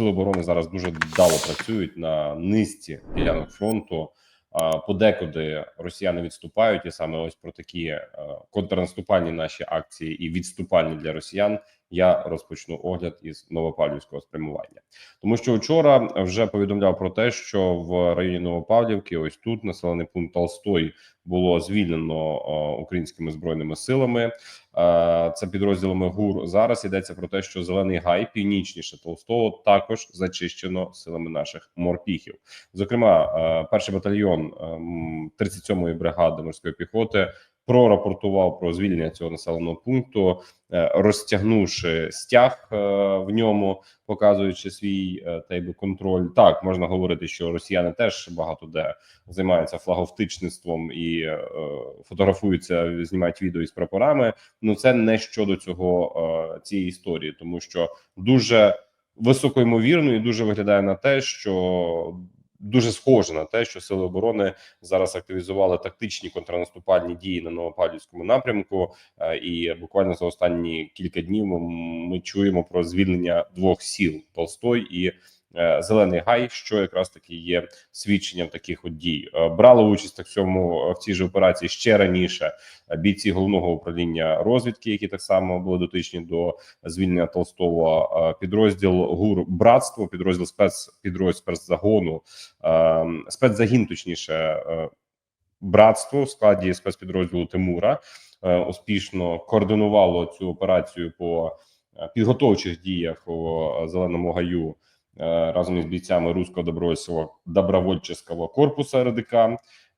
сили оборони зараз дуже вдало працюють на низці ділянок фронту. Подекуди росіяни відступають, і саме ось про такі е, контрнаступальні наші акції і відступальні для росіян я розпочну огляд із Новопавлівського спрямування, тому що вчора вже повідомляв про те, що в районі Новопавлівки, ось тут населений пункт Толстой, було звільнено українськими збройними силами. Е, Це підрозділами ГУР. Зараз йдеться про те, що зелений гай північніше Толстого також зачищено силами наших морпіхів. Зокрема, е, перший батальйон ем, 37-ї бригади морської піхоти прорапортував про звільнення цього населеного пункту, е, розтягнувши стяг е, в ньому, показуючи свій е, та якби контроль. Так можна говорити, що росіяни теж багато де займаються флаговтичництвом і фотографуються, знімають відео із прапорами. Ну це не щодо цього цієї історії, тому що дуже високо ймовірно і дуже виглядає на те, що дуже схоже на те, що сили оборони зараз активізували тактичні контрнаступальні дії на Новопавлівському напрямку. Е, І буквально за останні кілька днів ми, чуємо про звільнення двох сіл Толстой і Зелений Гай, що якраз таки є свідченням таких от дій. Е, Брали участь так в цьому в цій же операції ще раніше е, бійці головного управління розвідки, які так само були дотичні до звільнення Толстого. Е, Підрозділ ГУР Братство, підрозділ спецпідрозділ спецзагону, е, спецзагін, точніше. е, Братство в складі спецпідрозділу Тимура е, успішно координувало цю операцію по е, підготовчих діях у е, зеленому гаю е, разом із бійцями руського добровольчого корпусу РДК.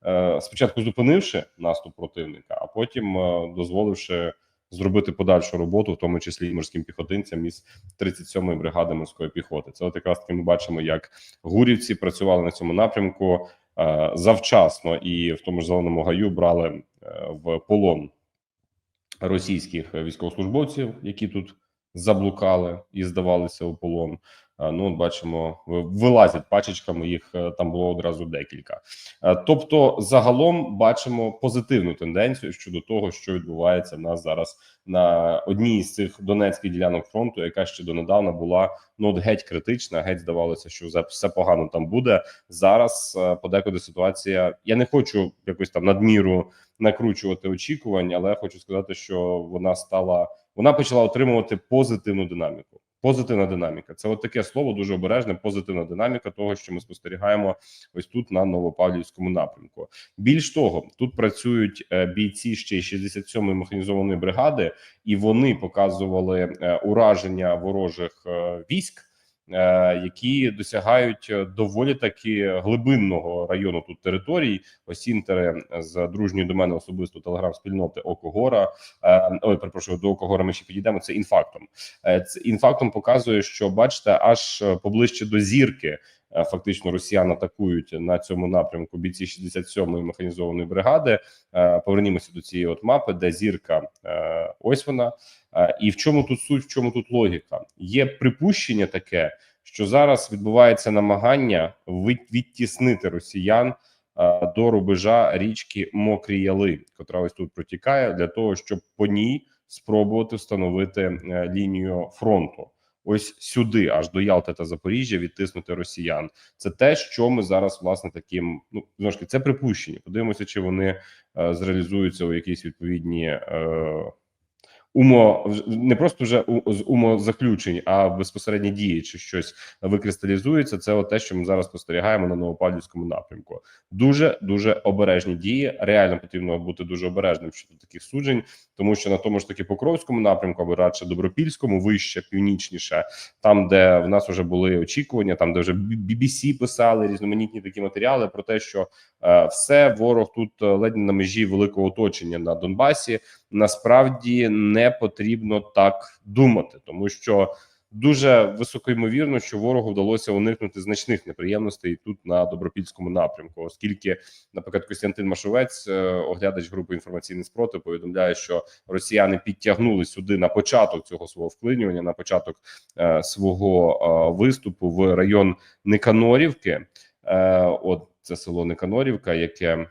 Е, Спочатку зупинивши наступ противника, а потім е, дозволивши зробити подальшу роботу, в тому числі і морським піхотинцям із 37-ї бригади морської піхоти. Це от якраз таки ми бачимо, як гурівці працювали на цьому напрямку е, завчасно і в тому ж зеленому гаю брали е, в полон російських військовослужбовців, які тут заблукали і здавалися у полон. Е, Ну, бачимо, вилазять пачечками. Їх е, там було одразу декілька. Е, Тобто, загалом бачимо позитивну тенденцію щодо того, що відбувається в нас зараз на одній з цих донецьких ділянок фронту, яка ще донедавна була ну от геть критична. Геть здавалося, що все- погано там буде. Зараз подекуди ситуація. Я не хочу якось там надміру накручувати очікувань, але хочу сказати, що вона стала вона почала отримувати позитивну динаміку. Позитивна динаміка це от таке слово дуже обережне. Позитивна динаміка того, що ми спостерігаємо ось тут на Новопавлівському напрямку. Більш того, тут працюють е, бійці ще й 67-ї механізованої бригади, і вони показували е, ураження ворожих е, військ. Е, Які досягають е, доволі таки глибинного району тут територій, осінтери з дружньої до мене особисто телеграм-спільноти Окогора. Е, Ой, перепрошую, до Окогора ми ще підійдемо. Це інфактом. Це інфактом показує, що бачите, аж поближче до зірки. Е, Фактично, росіян атакують на цьому напрямку бійці 67-ї механізованої бригади. Е, Повернімося до цієї от мапи, де зірка е, ось вона. І в чому тут суть, в чому тут логіка? Є припущення таке, що зараз відбувається намагання від- відтіснити росіян до рубежа річки Мокрі Яли, котра ось тут протікає, для того, щоб по ній спробувати встановити лінію фронту. Ось сюди, аж до Ялти та Запоріжжя, відтиснути росіян. Це те, що ми зараз власне таким. Ну знову ж таки, це припущення. Подивимося, чи вони е, зреалізуються у якісь відповідні е, умо не просто вже з умозаключень, а безпосередні дії, чи щось викристалізується. Це от те, що ми зараз спостерігаємо на Новопавлівському напрямку. Дуже дуже обережні дії. Реально потрібно бути дуже обережним щодо таких суджень, тому що на тому ж таки Покровському напрямку, або радше Добропільському, вище північніше, там, де в нас вже були очікування, там де вже BBC писали різноманітні такі матеріали про те, що е, все ворог тут е, ледь на межі великого оточення на Донбасі. Насправді не потрібно так думати, тому що дуже високо ймовірно, що ворогу вдалося уникнути значних неприємностей тут на добропільському напрямку, оскільки, наприклад, Костянтин Машовець, е, оглядач групи інформаційний спротив, повідомляє, що росіяни підтягнули сюди на початок цього свого вклинювання, на початок е, свого е, виступу в район Никанорівки. Е, от це село Никанорівка, яке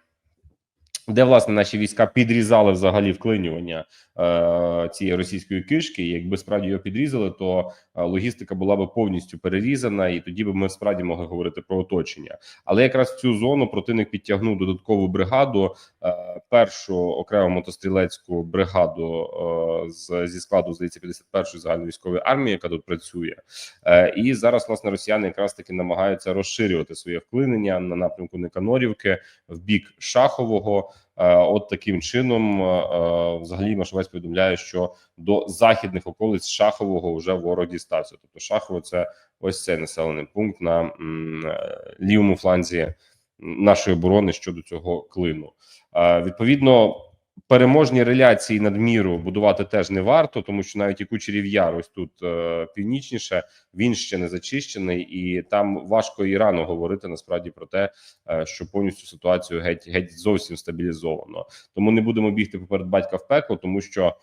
де власне наші війська підрізали взагалі вклинювання е, цієї російської кишки. Якби справді його підрізали, то е, логістика була би повністю перерізана, і тоді би ми справді могли говорити про оточення. Але якраз в цю зону противник підтягнув додаткову бригаду, е, першу окрему мотострілецьку бригаду е, з зі складу здається 51-ї загальновійськової армії, яка тут працює. Е, і зараз власне росіяни якраз таки намагаються розширювати своє вклинення на напрямку Никанорівки в бік Шахового. Е, От таким чином, е, е, взагалі, Машовець повідомляє, що до західних околиць Шахового вже ворог дістався. Тобто, Шахово це ось цей населений пункт на лівому фланзі нашої оборони щодо цього клину. Відповідно, переможні реляції надміру будувати теж не варто, тому що навіть і Кучерів Яр ось тут е, північніше він ще не зачищений, і там важко і рано говорити насправді про те, е, що повністю ситуацію геть геть зовсім стабілізовано. Тому не будемо бігти поперед батька в пекло, тому що.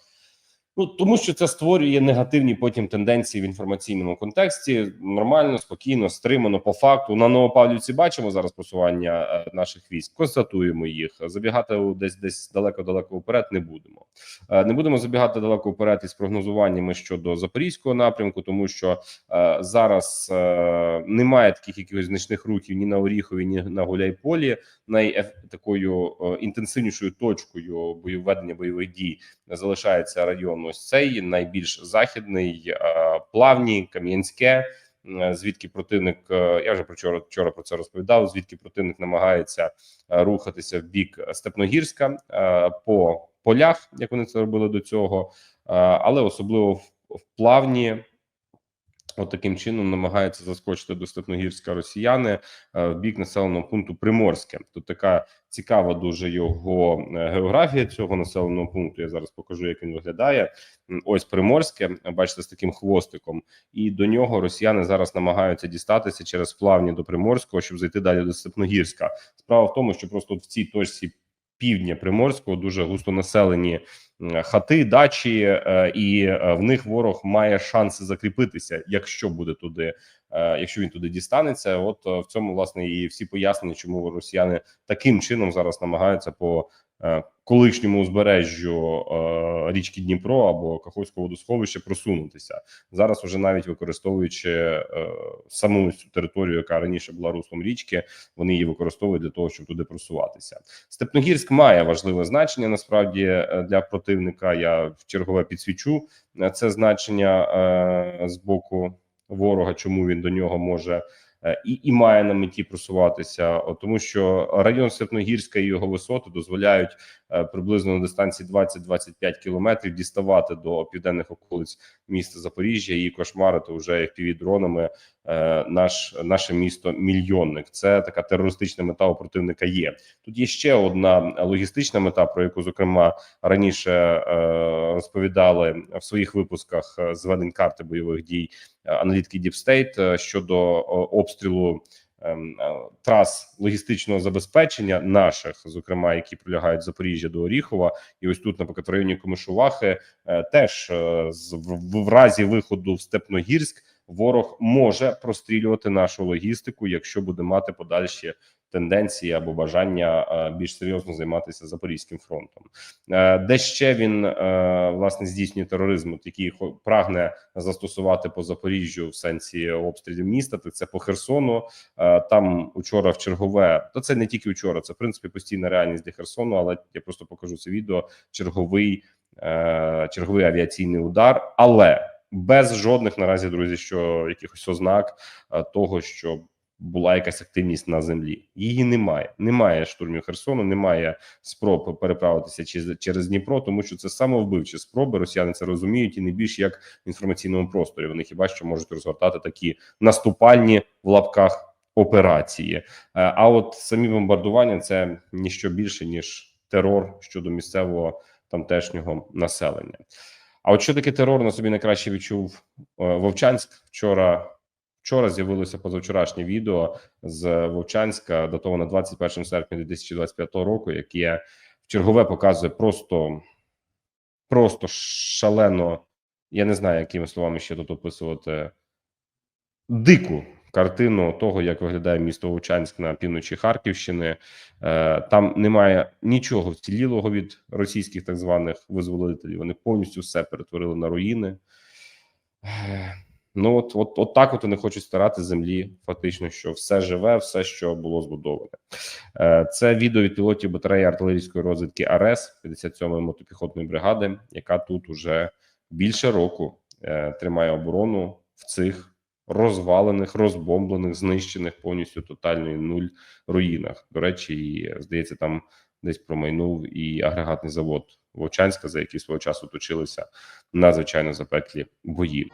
Ну тому що це створює негативні потім тенденції в інформаційному контексті. Нормально, спокійно, стримано по факту. На Новопавлівці бачимо зараз просування е, наших військ. Констатуємо їх. Забігати десь десь далеко-далеко вперед не будемо. Е, Не будемо забігати далеко вперед із прогнозуваннями щодо запорізького напрямку, тому що е, зараз немає таких якихось значних рухів ні на Оріхові, ні на Гуляйполі. Най такою інтенсивнішою точкою бойоведення бойових дій залишається район ось цей найбільш західний, е, плавні, Кам'янське. е, Звідки противник е, я вже вчора, вчора про це розповідав. Звідки противник намагається рухатися в бік Степногірська по полях, як вони це робили до цього, але особливо в плавні. От таким чином намагаються заскочити до Степногірська росіяни е, в бік населеного пункту Приморське. Тут така цікава дуже його е, географія цього населеного пункту. Я зараз покажу, як він виглядає. Ось Приморське, бачите, з таким хвостиком, і до нього росіяни зараз намагаються дістатися через плавні до Приморського, щоб зайти далі до Степногірська. Справа в тому, що просто в цій точці півдня Приморського дуже густо населені хати, дачі, е, і е, в них ворог має шанси закріпитися, якщо буде туди, е, якщо він туди дістанеться. От в цьому власне і всі пояснення, чому росіяни таким чином зараз намагаються по колишньому узбережжю е, річки Дніпро або Каховського водосховища просунутися зараз, уже навіть використовуючи е, саму цю територію, яка раніше була руслом річки, вони її використовують для того, щоб туди просуватися. Степногірськ має важливе значення насправді е, для противника. Я в чергове підсвічу е, це значення е, з боку ворога, чому він до нього може. Е, І, і має на меті просуватися, тому що район Серпногірська і його висоти дозволяють приблизно на дистанції 20-25 кілометрів діставати до південних околиць міста Запоріжжя і кошмарити вже FPV-дронами е, наш наше місто мільйонник. Це така терористична мета у противника. Є тут є ще одна логістична мета, про яку зокрема раніше е, розповідали в своїх випусках е, зведень карти бойових дій е, аналітики е, щодо е, обстрілу. Ем, е, Трас логістичного забезпечення наших, зокрема, які прилягають Запоріжжя до Оріхова, і ось тут, наприклад, в районі Комишувахи, е, теж е, в разі виходу в Степногірськ ворог може прострілювати нашу логістику, якщо буде мати подальші тенденції або бажання е, більш серйозно займатися запорізьким фронтом. Е, Де ще він е, власне здійснює тероризм, який прагне застосувати по Запоріжжю в сенсі обстрілів міста, так це по Херсону. Там учора в чергове, то це не тільки вчора, це в принципі постійна реальність для Херсону, але я просто покажу це відео. Черговий черговий авіаційний удар, але без жодних наразі, друзі, що якихось ознак того, що була якась активність на землі. Її немає. Немає штурмів Херсону, немає спроб переправитися через, через Дніпро, тому що це самовбивчі спроби. Росіяни це розуміють і не більш як в інформаційному просторі. Вони хіба що можуть розгортати такі наступальні в лапках операції. Е, А от самі бомбардування це ніщо більше ніж терор щодо місцевого тамтешнього населення. А от що таке терор на собі найкраще відчув е, Вовчанськ вчора. Вчора з'явилося позавчорашнє відео з Вовчанська, датоване 21 серпня 2025 року, яке в чергове показує просто, просто шалено. Я не знаю, якими словами ще тут описувати дику картину того, як виглядає місто Вовчанськ на півночі Харківщини. Е, Там немає нічого вцілілого від російських так званих визволителів. Вони повністю все перетворили на руїни. Ну от, от, от так от вони хочуть старати землі. Фактично, що все живе, все, що було збудоване. Е, Це відео від пілотів батареї артилерійської розвідки АРЕС 57-ї мотопіхотної бригади, яка тут уже більше року е, тримає оборону в цих розвалених, розбомблених, знищених повністю тотально і нуль руїнах. До речі, і здається, там десь промайнув і агрегатний завод Вовчанська, за який свого часу точилися надзвичайно запеклі бої.